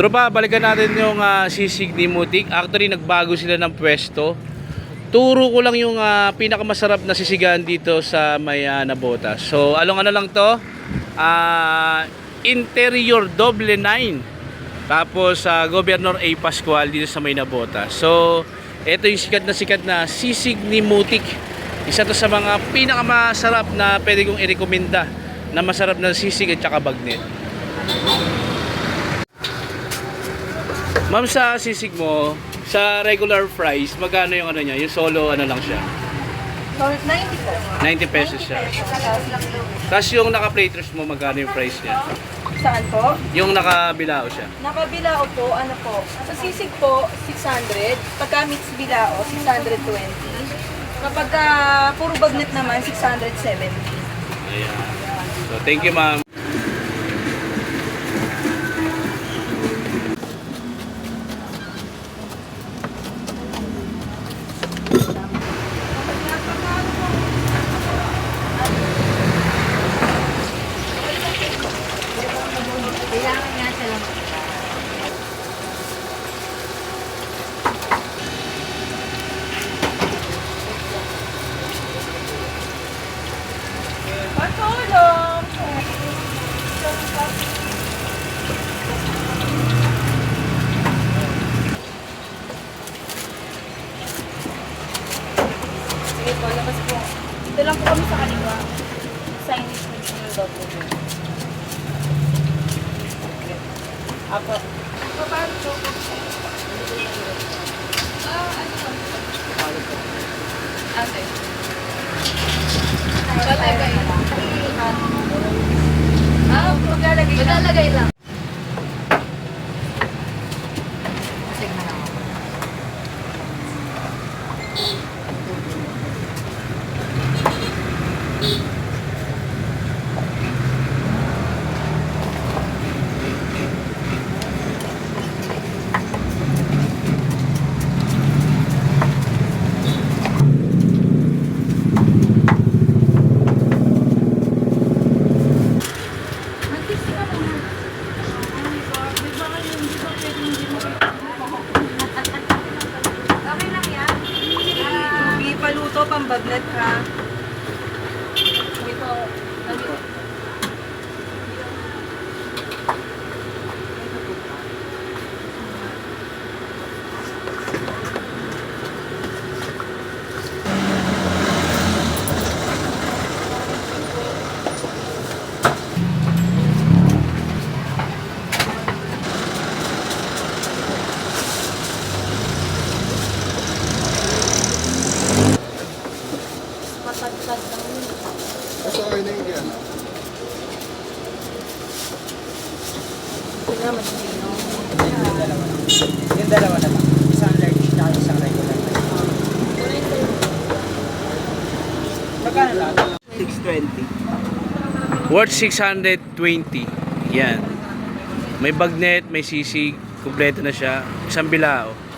Tropa, balikan natin yung ah, sisig ni Mutik. Actually, nagbago sila ng pwesto. Turo ko lang yung ah, pinakamasarap na sisigaan dito sa may ah, Nabotas. So, along ano lang to? Ah, interior double nine. Tapos sa Governor A. Pascual dito sa may Nabotas. So, ito yung sikat na sikat na sisig ni Mutik. Isa to sa mga pinakamasarap na pwede kong i-recommenda na masarap na sisig at saka bagnet. Ma'am, sa sisig mo, sa regular price, magkano yung ano niya? Yung solo, ano lang siya? So, 90 po. 90 pesos siya. Tapos yung naka-platers mo, magkano yung price niya? Saan po? Yung nakabilao siya. Nakabilao po, ano po, sa sisig po, 600. Pagka mix bilao, 620. Kapag ka puro bagnet naman, 670. Ayan. So, thank you, ma'am. Po, labas po. Dito lang po kami sa kaliwa. Signage mismo yung daw po. Apo. Paano po? Ate. Palagay. Ah, maglalagay lang. Maglalagay lang. 啊。Kasi okay na yun yan. Ito nga, matino. Yung dalawa. Yung dalawa na lang. Isang large at isang regular. Magkano lang? 620. Worth 620. Yan. May bagnet, may sisig, kumpleto na siya. Isang bilao.